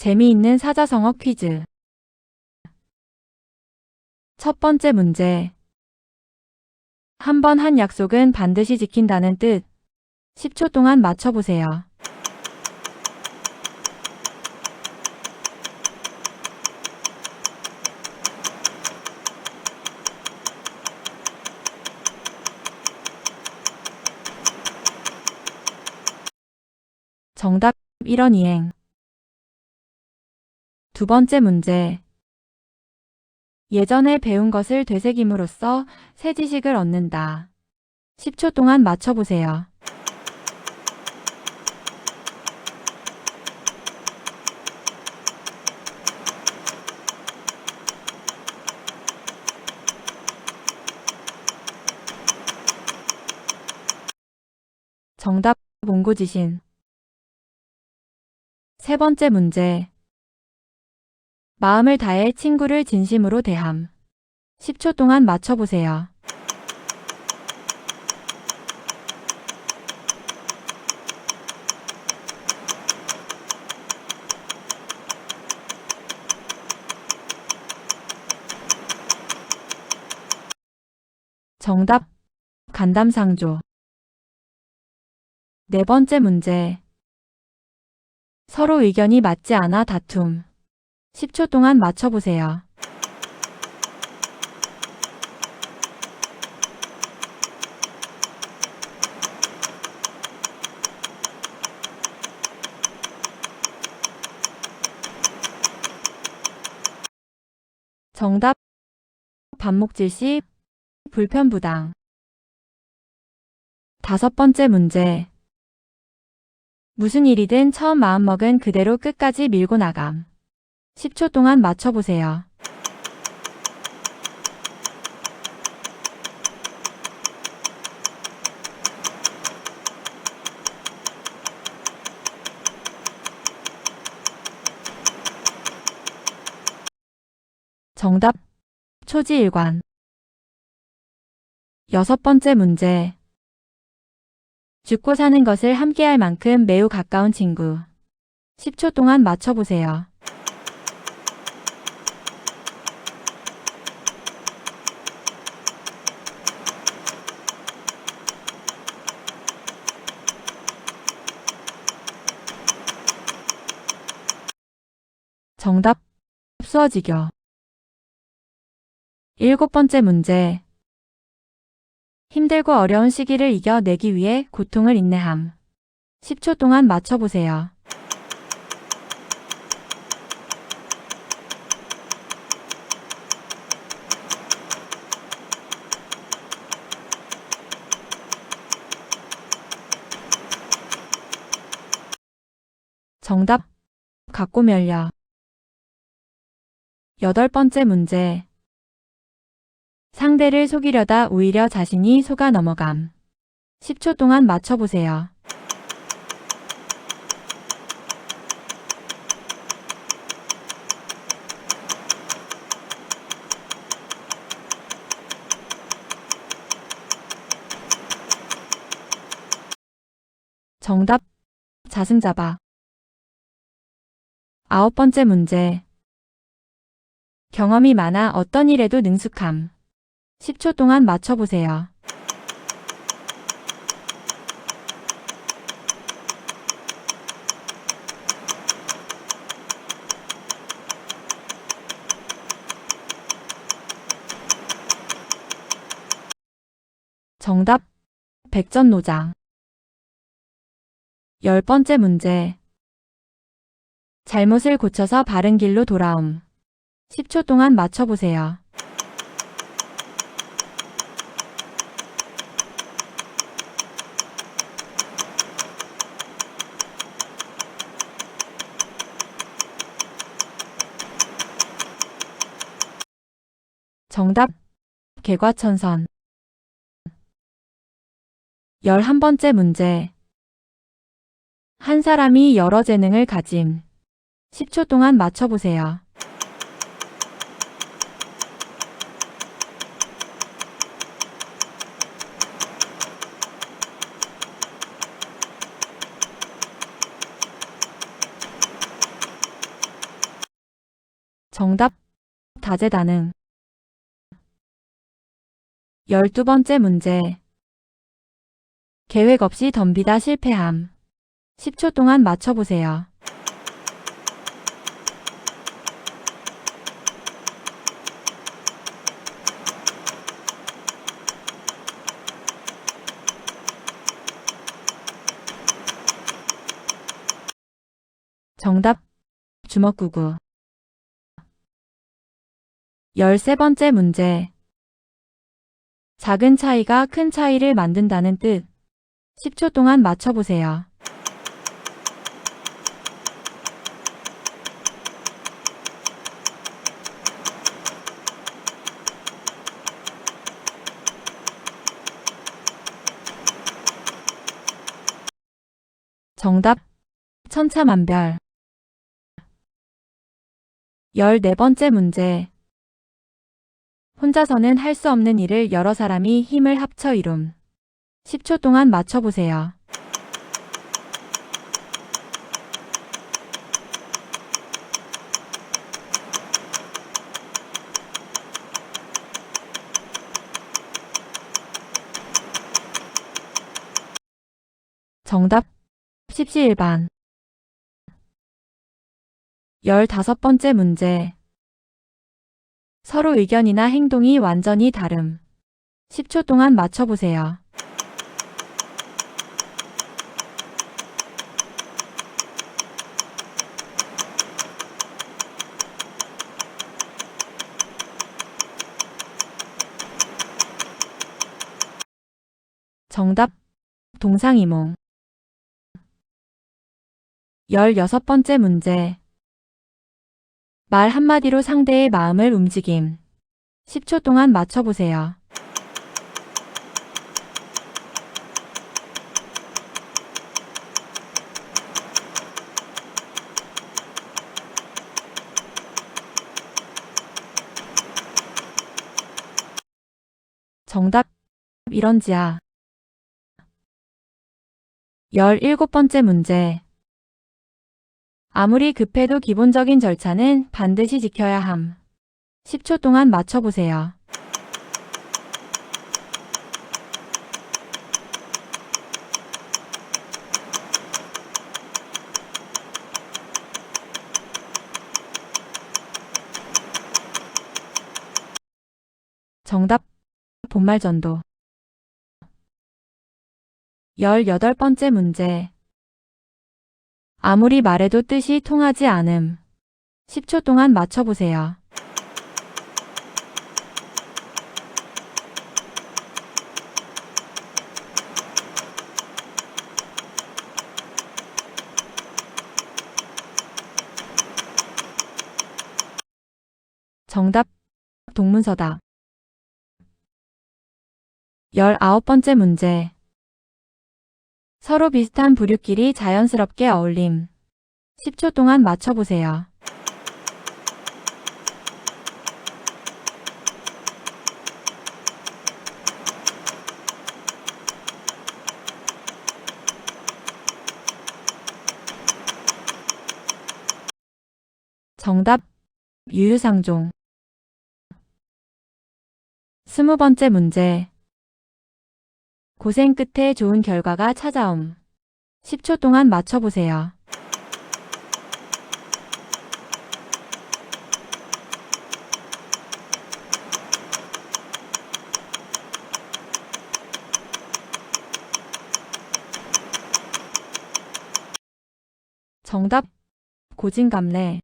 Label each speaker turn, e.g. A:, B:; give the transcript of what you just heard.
A: 재미있는 사자성어 퀴즈. 첫 번째 문제. 한 번 한 약속은 반드시 지킨다는 뜻. 10초 동안 맞춰보세요. 정답 1원 이행. 두 번째 문제. 예전에 배운 것을 되새김으로써 새 지식을 얻는다. 10초 동안 맞춰보세요. 정답 몽고지신. 세 번째 문제. 마음을 다해 친구를 진심으로 대함. 10초 동안 맞춰보세요. 정답. 간담상조. 네 번째 문제. 서로 의견이 맞지 않아 다툼. 10초 동안 맞춰보세요. 정답. 반목질 시 불편부당. 다섯 번째 문제. 무슨 일이든 처음 마음먹은 그대로 끝까지 밀고 나감. 10초 동안 맞춰보세요. 정답. 초지일관. 여섯 번째 문제. 죽고 사는 것을 함께할 만큼 매우 가까운 친구. 10초 동안 맞춰보세요. 정답. 수어지교. 일곱 번째 문제. 힘들고 어려운 시기를 이겨내기 위해 고통을 인내함. 10초 동안 맞춰보세요. 정답. 갖고 멸려. 여덟 번째 문제. 상대를 속이려다 오히려 자신이 속아 넘어감. 10초 동안 맞춰보세요. 정답. 자승자바. 아홉 번째 문제. 경험이 많아 어떤 일에도 능숙함. 10초 동안 맞춰보세요. 정답. 백전노장. 열 번째 문제. 잘못을 고쳐서 바른 길로 돌아옴. 10초 동안 맞춰보세요. 정답. 개과천선. 11번째 문제. 한 사람이 여러 재능을 가짐. 10초 동안 맞춰보세요. 정답. 다재다능. 열두 번째 문제. 계획 없이 덤비다 실패함. 10초 동안 맞춰보세요. 정답. 주먹구구. 열세 번째 문제. 작은 차이가 큰 차이를 만든다는 뜻. 10초 동안 맞춰보세요. 정답. 천차만별. 열네 번째 문제. 혼자서는 할 수 없는 일을 여러 사람이 힘을 합쳐 이룸. 10초 동안 맞춰보세요. 정답. 십시일반. 열다섯 번째 문제. 서로 의견이나 행동이 완전히 다름. 10초 동안 맞춰보세요. 정답. 동상이몽. 열여섯 번째 문제. 말 한마디로 상대의 마음을 움직임. 10초 동안 맞춰보세요. 정답. 이런지야. 열일곱 번째 문제. 아무리 급해도 기본적인 절차는 반드시 지켜야 함. 10초 동안 맞춰보세요. 정답. 본말전도. 18번째 문제. 아무리 말해도 뜻이 통하지 않음. 10초 동안 맞춰보세요. 정답. 동문서다. 19번째 문제. 서로 비슷한 부류끼리 자연스럽게 어울림. 10초 동안 맞춰보세요. 정답. 유유상종. 스무 번째 문제. 고생 끝에 좋은 결과가 찾아옴. 10초 동안 맞춰보세요. 정답. 고진감래.